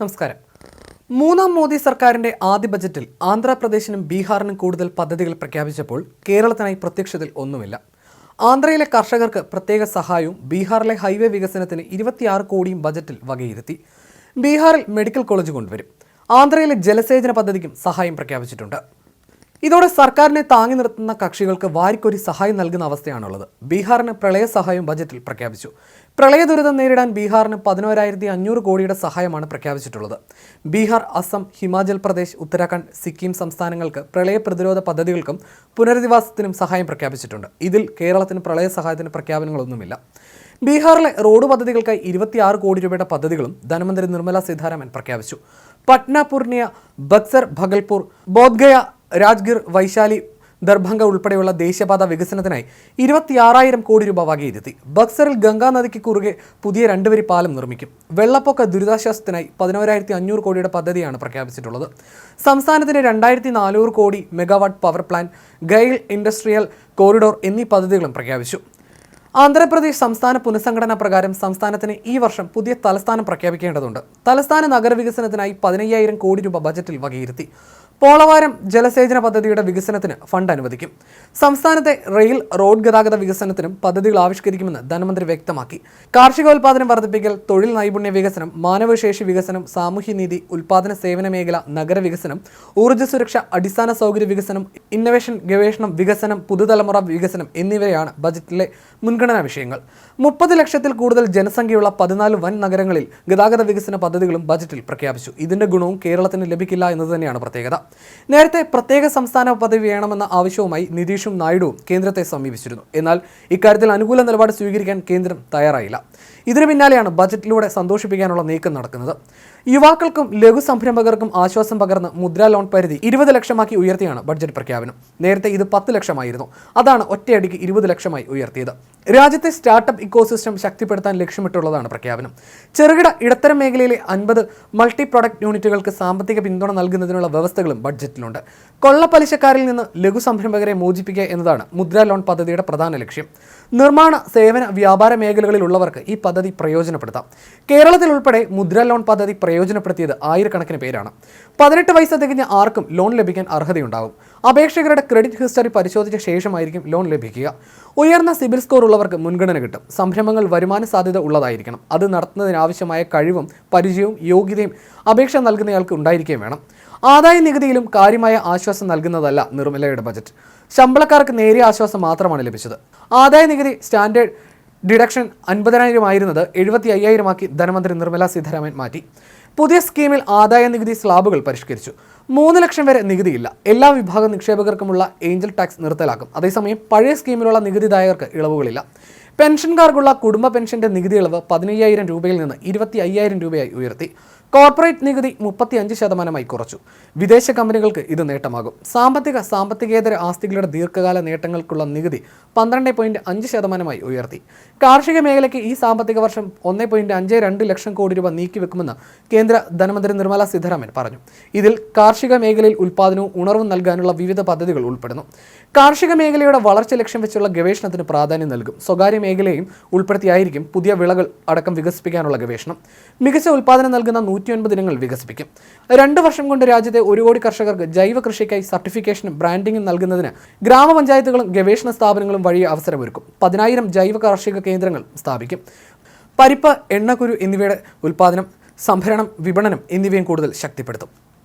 നമസ്കാരം. മൂന്നാം മോദി സർക്കാരിന്റെ ആദ്യ ബജറ്റിൽ ആന്ധ്രാപ്രദേശിനും ബീഹാറിനും കൂടുതൽ പദ്ധതികൾ പ്രഖ്യാപിച്ചപ്പോൾ കേരളത്തിനായി പ്രത്യക്ഷത്തിൽ ഒന്നുമില്ല. ആന്ധ്രയിലെ കർഷകർക്ക് പ്രത്യേക സഹായവും ബീഹാറിലെ ഹൈവേ വികസനത്തിന് ഇരുപത്തിയാറ് കോടിയും ബജറ്റിൽ വകയിരുത്തി. ബീഹാറിൽ മെഡിക്കൽ കോളേജ് കൊണ്ടുവരും. ആന്ധ്രയിലെ ജലസേചന പദ്ധതിക്കും സഹായം പ്രഖ്യാപിച്ചിട്ടുണ്ട്. ഇതോടെ സർക്കാരിനെ താങ്ങി നിർത്തുന്ന കക്ഷികൾക്ക് വാരിക്കൊരി സഹായം നൽകുന്ന അവസ്ഥയാണുള്ളത്. ബീഹാറിന് പ്രളയ സഹായം ബജറ്റിൽ പ്രഖ്യാപിച്ചു. പ്രളയ ദുരിതം നേരിടാൻ ബീഹാറിന് പതിനോരായിരത്തി അഞ്ഞൂറ് കോടിയുടെ സഹായമാണ് പ്രഖ്യാപിച്ചിട്ടുള്ളത്. ബീഹാർ അസം ഹിമാചൽ പ്രദേശ് ഉത്തരാഖണ്ഡ് സിക്കിം സംസ്ഥാനങ്ങൾക്ക് പ്രളയ പ്രതിരോധ പദ്ധതികൾക്കും പുനരധിവാസത്തിനും സഹായം പ്രഖ്യാപിച്ചിട്ടുണ്ട്. ഇതിൽ കേരളത്തിന് പ്രളയ സഹായത്തിന് പ്രഖ്യാപനങ്ങളൊന്നുമില്ല. ബീഹാറിലെ റോഡ് പദ്ധതികൾക്കായി ഇരുപത്തിയാറ് കോടി രൂപയുടെ പദ്ധതികളും ധനമന്ത്രി നിർമ്മല സീതാരാമൻ പ്രഖ്യാപിച്ചു. പട്ന പൂർണിയ ബക്സർ ഭഗൽപൂർ ബോധ്ഗയ രാജ്ഗിർ വൈശാലി ദർഭംഗ ഉൾപ്പെടെയുള്ള ദേശീയപാത വികസനത്തിനായി ഇരുപത്തിയാറായിരം കോടി രൂപ വകയിരുത്തി. ബക്സറിൽ ഗംഗാ നദിക്ക് കുറുകെ പുതിയ രണ്ടുവരി പാലം നിർമ്മിക്കും. വെള്ളപ്പൊക്ക ദുരിതാശ്വാസത്തിനായി പതിനോരായിരത്തി അഞ്ഞൂറ് കോടിയുടെ പദ്ധതിയാണ് പ്രഖ്യാപിച്ചിട്ടുള്ളത്. സംസ്ഥാനത്തിന്റെ രണ്ടായിരത്തി നാനൂറ് കോടി megawatt power plant GAIL industrial corridor എന്നീ പദ്ധതികളും പ്രഖ്യാപിച്ചു. ആന്ധ്രാപ്രദേശ് സംസ്ഥാന പുനഃസംഘടന പ്രകാരം സംസ്ഥാനത്തിന് ഈ വർഷം പുതിയ തലസ്ഥാനം പ്രഖ്യാപിക്കേണ്ടതുണ്ട്. തലസ്ഥാന നഗരവികസനത്തിനായി പതിനയ്യായിരം കോടി രൂപ ബജറ്റിൽ വകയിരുത്തി. പോളവാരം ജലസേചന പദ്ധതിയുടെ വികസനത്തിന് ഫണ്ട് അനുവദിക്കും. സംസ്ഥാനത്തെ റെയിൽ റോഡ് ഗതാഗത വികസനത്തിനും പദ്ധതികൾ ആവിഷ്കരിക്കുമെന്ന് ധനമന്ത്രി വ്യക്തമാക്കി. കാർഷികോൽപാദനം വർദ്ധിപ്പിക്കൽ തൊഴിൽ നൈപുണ്യ വികസനം മാനവശേഷി വികസനം സാമൂഹ്യനീതി ഉൽപാദന സേവന മേഖല നഗരവികസനം ഊർജ സുരക്ഷ അടിസ്ഥാന സൗകര്യ വികസനം ഇന്നവേഷൻ ഗവേഷണം വികസനം പുതുതലമുറ വികസനം എന്നിവയാണ് ബജറ്റിലെ മുൻഗണനാ വിഷയങ്ങൾ. മുപ്പത് ലക്ഷത്തിൽ കൂടുതൽ ജനസംഖ്യയുള്ള പതിനാല് വൻ നഗരങ്ങളിൽ ഗതാഗത വികസന പദ്ധതികളും ബജറ്റിൽ പ്രഖ്യാപിച്ചു. ഇതിന്റെ ഗുണവും കേരളത്തിന് ലഭിക്കില്ല എന്നത് തന്നെയാണ് പ്രത്യേകത. നേരത്തെ പ്രത്യേക സംസ്ഥാന പദവി വേണമെന്ന ആവശ്യവുമായി നിതീഷും നായിഡുവും കേന്ദ്രത്തെ സമീപിച്ചിരുന്നു. എന്നാൽ ഇക്കാര്യത്തിൽ അനുകൂല നിലപാട് സ്വീകരിക്കാൻ കേന്ദ്രം തയ്യാറായില്ല. ഇതിനു പിന്നാലെയാണ് ബജറ്റിലൂടെ സന്തോഷിപ്പിക്കാനുള്ള നീക്കം നടക്കുന്നത്. യുവാക്കൾക്കും ലഘു സംരംഭകർക്കും ആശ്വാസം പകർന്ന് മുദ്രാ ലോൺ പരിധി ഇരുപത് ലക്ഷമാക്കി ഉയർത്തിയാണ് ബഡ്ജറ്റ് പ്രഖ്യാപനം. നേരത്തെ ഇത് പത്ത് ലക്ഷമായിരുന്നു. അതാണ് ഒറ്റയടിക്ക് ഇരുപത് ലക്ഷമായി ഉയർത്തിയത്. രാജ്യത്തെ സ്റ്റാർട്ടപ്പ് ഇക്കോസിസ്റ്റം ശക്തിപ്പെടുത്താൻ ലക്ഷ്യമിട്ടുള്ളതാണ് പ്രഖ്യാപനം. ചെറുകിട ഇടത്തരം മേഖലയിലെ അൻപത് മൾട്ടി പ്രൊഡക്റ്റ് യൂണിറ്റുകൾക്ക് സാമ്പത്തിക പിന്തുണ നൽകുന്നതിനുള്ള വ്യവസ്ഥകളും ബഡ്ജറ്റിലുണ്ട്. കൊള്ളപ്പലിശക്കാരിൽ നിന്ന് ലഘു സംരംഭകരെ മോചിപ്പിക്കുക എന്നതാണ് മുദ്രാ ലോൺ പദ്ധതിയുടെ പ്രധാന ലക്ഷ്യം. നിർമ്മാണ സേവന വ്യാപാര മേഖലകളിലുള്ളവർക്ക് ഈ പദ്ധതി പ്രയോജനപ്പെടുത്താം. കേരളത്തിൽ ഉൾപ്പെടെ മുദ്ര ലോൺ പദ്ധതി പ്രയോജനപ്പെടുത്തിയത് ആയിരക്കണക്കിന് പേരാണ്. പതിനെട്ട് വയസ്സ് തികഞ്ഞ ആർക്കും ലോൺ ലഭിക്കാൻ അർഹതയുണ്ടാകും അപേക്ഷകരുടെ ക്രെഡിറ്റ് ഹിസ്റ്ററി പരിശോധിച്ച ശേഷമായിരിക്കും ലോൺ ലഭിക്കുക. ഉയർന്ന സിബിൽ സ്കോർ ഉള്ളവർക്ക് മുൻഗണന കിട്ടും. സംരംഭങ്ങൾ വരുമാന സാധ്യത ഉള്ളതായിരിക്കണം. അത് നടത്തുന്നതിനാവശ്യമായ കഴിവും പരിചയവും യോഗ്യതയും അപേക്ഷ നൽകുന്നയാൾക്ക് ഉണ്ടായിരിക്കുകയും വേണം. ആദായ നികുതിയിലും കാര്യമായ ആശ്വാസം നൽകുന്നതല്ല നിർമ്മലയുടെ ബജറ്റ്. ശമ്പളക്കാർക്ക് നേരിയ ആശ്വാസം മാത്രമാണ് ലഭിച്ചത്. ആദായ നികുതി സ്റ്റാൻഡേർഡ് ഡിഡക്ഷൻ അൻപതിനായിരം ആയിരുന്നത് എഴുപത്തി അയ്യായിരമാക്കി ധനമന്ത്രി നിർമ്മല സീതാരാമൻ മാറ്റി. പുതിയ സ്കീമിൽ ആദായ നികുതി സ്ലാബുകൾ പരിഷ്കരിച്ചു. മൂന്ന് ലക്ഷം വരെ നികുതിയില്ല. എല്ലാ വിഭാഗം നിക്ഷേപകർക്കുമുള്ള ഏഞ്ചൽ ടാക്സ് നിർത്തലാക്കും. അതേസമയം പഴയ സ്കീമിലുള്ള നികുതിദായകർക്ക് ഇളവുകളില്ല. പെൻഷൻകാർക്കുള്ള കുടുംബ പെൻഷന്റെ നികുതി ഇളവ് പതിനയ്യായിരം രൂപയിൽ നിന്ന് ഇരുപത്തി അയ്യായിരം രൂപയായി ഉയർത്തി. കോർപ്പറേറ്റ് നികുതി മുപ്പത്തി അഞ്ച് ശതമാനമായി കുറച്ചു. വിദേശ കമ്പനികൾക്ക് ഇത് നേട്ടമാകും. സാമ്പത്തിക സാമ്പത്തികേതര ആസ്തികളുടെ ദീർഘകാല നേട്ടങ്ങൾക്കുള്ള നികുതി പന്ത്രണ്ട് പോയിന്റ് അഞ്ച് ശതമാനമായി ഉയർത്തി. കാർഷിക മേഖലയ്ക്ക് ഈ സാമ്പത്തിക വർഷം ഒന്ന് പോയിന്റ് അഞ്ച് രണ്ട് ലക്ഷം കോടി രൂപ നീക്കിവെക്കുമെന്ന് കേന്ദ്ര ധനമന്ത്രി നിർമ്മല സീതാരാമൻ പറഞ്ഞു. ഇതിൽ കാർഷിക മേഖലയിൽ ഉൽപ്പാദനവും ഉണർവും നൽകാനുള്ള വിവിധ പദ്ധതികൾ ഉൾപ്പെടുന്നു. കാർഷിക മേഖലയുടെ വളർച്ച ലക്ഷ്യം വെച്ചുള്ള ഗവേഷണത്തിന് പ്രാധാന്യം നൽകും. സ്വകാര്യ മേഖലയും ഉൾപ്പെടുത്തിയായിരിക്കും പുതിയ വിളകൾ അടക്കം വികസിപ്പിക്കാനുള്ള ഗവേഷണം. മികച്ച ഉൽപ്പാദനം നൽകുന്ന നൂറ്റിയൊൻപത് ഇനങ്ങൾ വികസിപ്പിക്കും. രണ്ട് വർഷം കൊണ്ട് രാജ്യത്തെ ഒരു കോടി കർഷകർക്ക് ജൈവ കൃഷിക്കായി സർട്ടിഫിക്കേഷനും ബ്രാൻഡിങ്ങും നൽകുന്നതിന് ഗ്രാമപഞ്ചായത്തുകളും ഗവേഷണ സ്ഥാപനങ്ങളും വഴി അവസരമൊരുക്കും. പതിനായിരം ജൈവ കാർഷിക കേന്ദ്രങ്ങൾ സ്ഥാപിക്കും. പരിപ്പ് എണ്ണക്കുരു എന്നിവയുടെ ഉൽപ്പാദനം സംഭരണം വിപണനം എന്നിവയും കൂടുതൽ ശക്തിപ്പെടുത്തും.